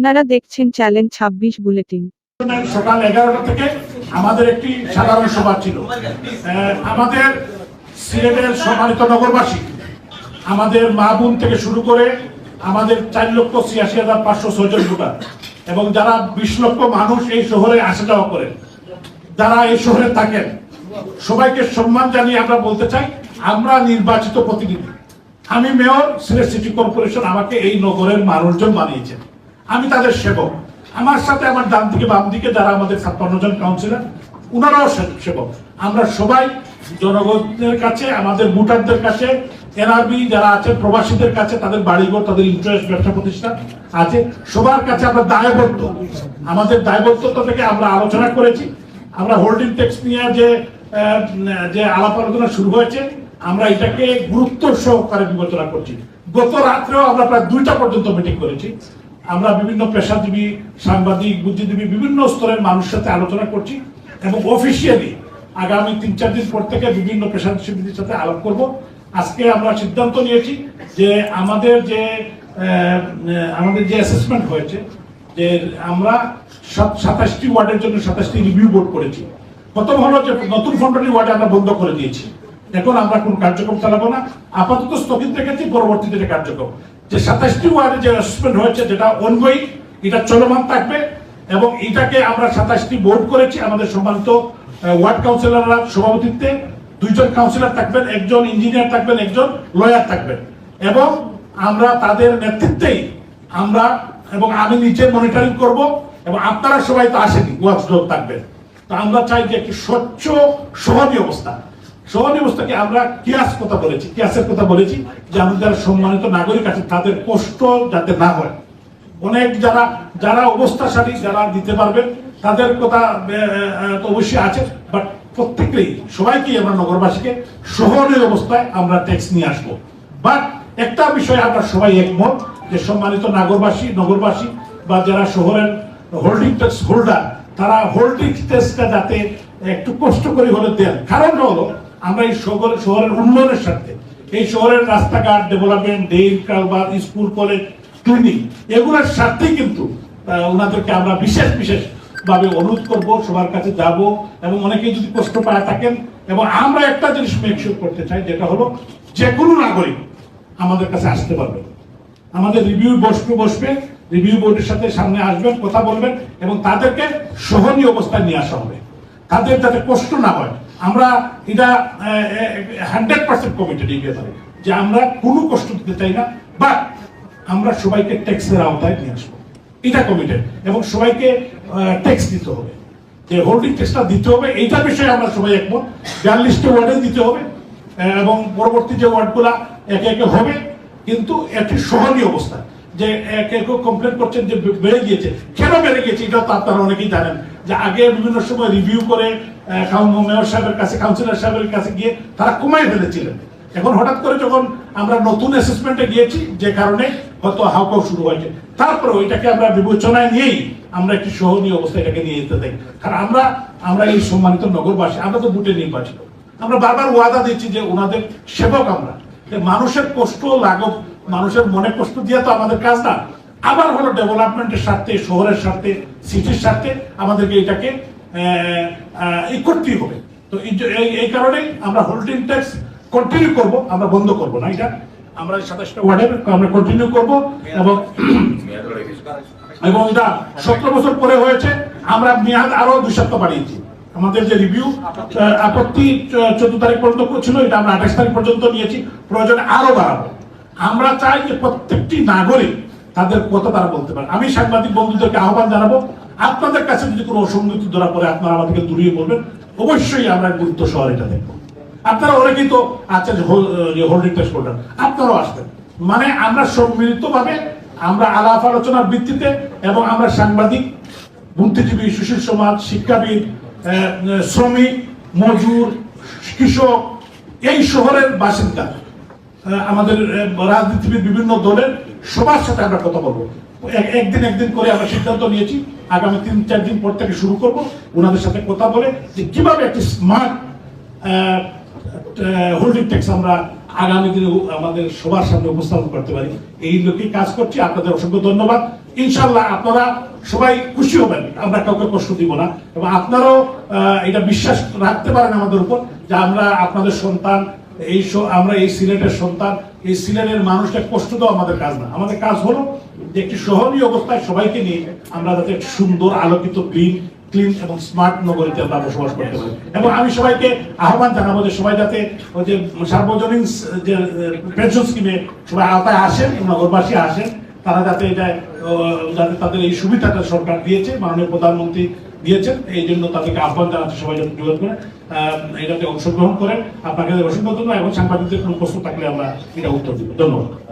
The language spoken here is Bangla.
আপনারা দেখছেন চ্যালেঞ্জ ছাব্বিশ বুলেটিন। সকাল এগারোটা থেকে আমাদের একটি সাধারণ সভা ছিল। আমাদের সিলেটের সম্মানিত নগরবাসী, আমাদের মা বোন থেকে শুরু করে আমাদের চার লক্ষ ছিয়াশি হাজার পাঁচশো ছয়জন ভোটার এবং যারা বিশ লক্ষ মানুষ এই শহরে আসা যাওয়া করেন, যারা এই শহরে থাকেন, সবাইকে সম্মান জানিয়ে আমরা বলতে চাই, আমরা নির্বাচিত প্রতিনিধি। আমি মেয়র, সিলেট সিটি কর্পোরেশন আমাকে এই নগরের মানুষজন বানিয়েছেন। আমি তাদের সেবক। আমার সাথে আমার ডান দিকে বাম দিকে যারা আমাদের ছাপ্পান্ন জন কাউন্সিলর ওনারাও সেবক। আমরা সবাই জনগণের কাছে, আমাদের ভোটারদের কাছে, এনআরবি যারা আছে, প্রবাসীদের কাছে, তাদের বাড়িঘর, তাদের ইন্টারেস্ট ব্যবসা প্রতিষ্ঠান আছে, সবার কাছে আমরা দায়বদ্ধ। আমাদের দায়বদ্ধতা থেকে আমরা আলোচনা করেছি। আমরা হোল্ডিং ট্যাক্স নিয়ে যে যে আলাপ আলোচনা শুরু হয়েছে, আমরা এটাকে গুরুত্ব সহকারে বিবেচনা করছি। গত রাত্রেও আমরা প্রায় দুইটা পর্যন্ত মিটিং করেছি। আমরা বিভিন্ন পেশাজীবী, সাংবাদিক, বুদ্ধিজীবী, বিভিন্ন স্তরের মানুষের সাথে আলোচনা করছি এবং অফিসিয়ালি আগামী তিন, চার দিন পর থেকে বিভিন্ন পেশাজীবীদের সাথে আলাপ করব। আজকে আমরা সিদ্ধান্ত নিয়েছি যে আমাদের যে আমাদের যে অ্যাসেসমেন্ট হয়েছে যে আমরা সাতাশটি ওয়ার্ডের জন্য সাতাশটি রিভিউ বোর্ড করেছি। প্রথম হলো যে নতুন ফন্ডনী ওয়ার্ডে আমরা বন্ধ করে দিয়েছি। এখন আমরা কোন কার্যক্রম চালাবো না। আপাতত স্থগিত রেখেছি, পরবর্তীতে কার্যক্রম। যে সাতাশটি ওয়ার্ডে যে অ্যাসেসমেন্ট হয়েছে, যেটা অনগোয়িং এটা চলমান থাকবে এবং এটাকে আমরা সাতাশটি বোর্ড করেছি, আমাদের সম্মানিত ওয়ার্ড কাউন্সিলররা সভাপতিত্বে। দুইজন কাউন্সিলর থাকবেন, একজন ইঞ্জিনিয়ার থাকবেন, একজন লয়ার থাকবেন। এবং আমরা তাদের নেতৃত্বেই আমরা এবং আমি নিজে মনিটরিং করব এবং আপনারা সবাই তো আসেনি ওয়াচডগ থাকবেন। তো আমরা চাই যে একটি স্বচ্ছ সহনী অবস্থা। সহনী অবস্থাকে আমরা কিয়াস কথা বলেছি, কিয়াসের কথা বলেছি যে আমাদের যারা সম্মানিত নাগরিক আছে, তাদের কষ্ট যাতে না হয়। অনেক যারা যারা অবস্থাশালী, যারা দিতে পারবেন, তাদের কথা তো অবশ্যই আছে বাট প্রত্যেকেই সবাইকেই আমরা নগরবাসীকে সহনীয় অবস্থায় আমরা ট্যাক্স নিয়ে আসব। বাট একটা বিষয়ে আমরা সবাই একমত, যে সম্মানিত নাগরবাসী, নগরবাসী, বা যারা শহরের হোল্ডিং ট্যাক্স হোল্ডার তারা হোল্ডিং ট্যাক্সটা যাতে একটু কষ্ট করে হলে দেন। কারণ হলো আমরা এই শহর শহরের উন্নয়নের সাথে, এই শহরের রাস্তাঘাট ডেভেলপমেন্ট ডেইল কারবার, স্কুল কলেজ ক্লিনিক এগুলোর স্বার্থেই কিন্তু ওনাদেরকে আমরা বিশেষ বিশেষ ভাবে অনুরোধ করব, সবার কাছে যাব এবং অনেকেই যদি কষ্ট পায় থাকেন এবং আমরা একটা জিনিস মেকশিওর করতে চাই, যেটা হলো যে কোনো নাগরিক আমাদের কাছে আসতে পারবে। আমাদের রিভিউ বসবে বসবে রিভিউ বোর্ডের সাথে সামনে আসবেন, কথা বলবেন এবং তাদেরকে সহনীয় অবস্থায় নিয়ে আসা হবে। তাদের যাতে কষ্ট না হয় আমরা এটা হান্ড্রেড পার্সেন্ট কমিটেড এই ব্যাপারে, যে আমরা কোনো কষ্ট দিতে চাই না বাট আমরা সবাইকে ট্যাক্সের আওতায় নিয়ে আসব। এটা কমিটেড এবং সবাইকে ট্যাক্স দিতে হবে। যে হোল্ডিং ট্যাক্সটা দিতে হবে এইটা বিষয়ে আমরা সবাই একমত। বিয়াল্লিশটা ওয়ার্ডে দিতে হবে এবং পরবর্তী যে ওয়ার্ডগুলা একে একে হবে, কিন্তু একটি সহনীয় অবস্থা। যে একে একে কমপ্লেন করছেন যে বেড়ে গিয়েছে। কেন বেড়ে গিয়েছে? এটা তো আপনারা অনেকেই জানেন। যে আগে বিভিন্ন সময় রিভিউ করে মেয়র সাহেবের কাছে কাউন্সিলর সাহেবের কাছে গিয়ে তারা কমাই ফেলেছিলেন। এখন হঠাৎ করে যখন আমরা নতুন অ্যাসেসমেন্টে গিয়েছি, যে কারণে হয়তো হাউকাউ শুরু হয়েছে তারপরে ওইটাকে আমরা বিবেচনায় নিয়েই আমরা একটি সহনীয় অবস্থা এটাকে নিয়ে যেতে দেই কারণ আমরা আমরা এই সম্মানিত নগরবাসী, আমরা তো বুটে নির্বাচিত। আমরা বারবার ওয়াদা দিচ্ছি যে ওনাদের সেবক আমরা। মানুষের কষ্ট লাঘব মানুষের মনে কষ্ট দিয়ে তো আমাদের কাজ না। আবার হলো ডেভেলপমেন্টের স্বার্থে, শহরের স্বার্থে, সিটির স্বার্থে আমাদেরকে এটাকে করতেই হবে। তো এই কারণেই আমরা হোল্ডিং ট্যাক্স কন্টিনিউ করব, আমরা বন্ধ করব না এটা। আমরা সাতাশটা ওয়ার্ডের আমরা কন্টিনিউ করব এবং এবং এটা সতেরো বছর পরে হয়েছে, আমরা মেয়াদ আরও দুই সপ্তাহ বাড়িয়েছি। আমাদের যে রিভিউ আপত্তি চোদ্দ তারিখ পর্যন্ত ছিল, এটা আমরা আঠাশ তারিখ পর্যন্ত নিয়েছি। প্রয়োজনে আরও বাড়াবো। আমরা চাই যে প্রত্যেকটি নাগরিক তাদের কথা তারা বলতে পারে? আমি সাংবাদিক বন্ধুদেরকে আহ্বান জানাব, আপনাদের কাছে যদি কোনো অসঙ্গতি ধরা পড়ে, আপনারা আমাদেরকে দূরিয়ে বলবেন। অবশ্যই আমরা গুরুত্ব সহ এটা দেখব। আপনারা অনেকেই তো আচ্ছা হোল্ডিং করলেন, আপনারাও আসবেন। মানে আমরা সম্মিলিত ভাবে আমরা আলাপ আলোচনার ভিত্তিতে এবং আমরা সাংবাদিক, বুদ্ধিজীবী, সুশীল সমাজ, শিক্ষাবিদ শ্রমিক, মজুর, কৃষক, এই শহরের বাসিন্দা আমাদের রাজনীতিবিদ বিভিন্ন দলের সবার সাথে আমরা কথা বলব। এক- একদিন একদিন করে আমরা সিদ্ধান্ত নিয়েছি, আগামী তিন, চার দিন পর থেকে শুরু করব, ওনাদের সাথে কথা বলে যে কীভাবে একটি স্মার্ট হোল্ডিং ট্যাক্স আমরা আগামী দিনে আমাদের সবার সামনে উপস্থাপন করতে পারি। এই লোকে কাজ করছি। আপনাদের অসংখ্য ধন্যবাদ। ইনশাল্লাহ আপনারা সবাই খুশি হবেন। আমরা কাউকে কষ্ট দিব না। এবং আপনারাও এটা বিশ্বাস রাখতে পারেন আমাদের উপর যে আমরা আপনাদের সন্তান এই আমরা এই সিলেটের সন্তান, এই সিলেটের মানুষকে কষ্ট দেওয়া আমাদের কাজ না। আমাদের কাজ হলো যে একটি সহনীয় অবস্থায় সবাইকে নিয়ে আমরা যাতে সুন্দর আলোকিত ক্লিন ক্লিন এবং স্মার্ট নগরীতে আমরা বসবাস করতে পারি। এবং আমি সবাইকে আহ্বান জানাব যে সবাই যাতে ওই যে সার্বজনীন যে পেনশন স্কিমে সবাই আওতায় আসেন নগরবাসী আসেন, তারা যাতে এটা যাতে তাদের এই সুবিধাটা সরকার দিয়েছে, মাননীয় প্রধানমন্ত্রী দিয়েছেন, এই জন্য তাদেরকে আহ্বান জানাচ্ছি সবাই যাতে যোগাযোগ করে এটাতে অংশগ্রহণ করেন, আপনাকে অসংখ্য ধন্যবাদ এবং সাংবাদিকদের কোনো প্রশ্ন থাকলে আমরা এটা উত্তর দিব। ধন্যবাদ।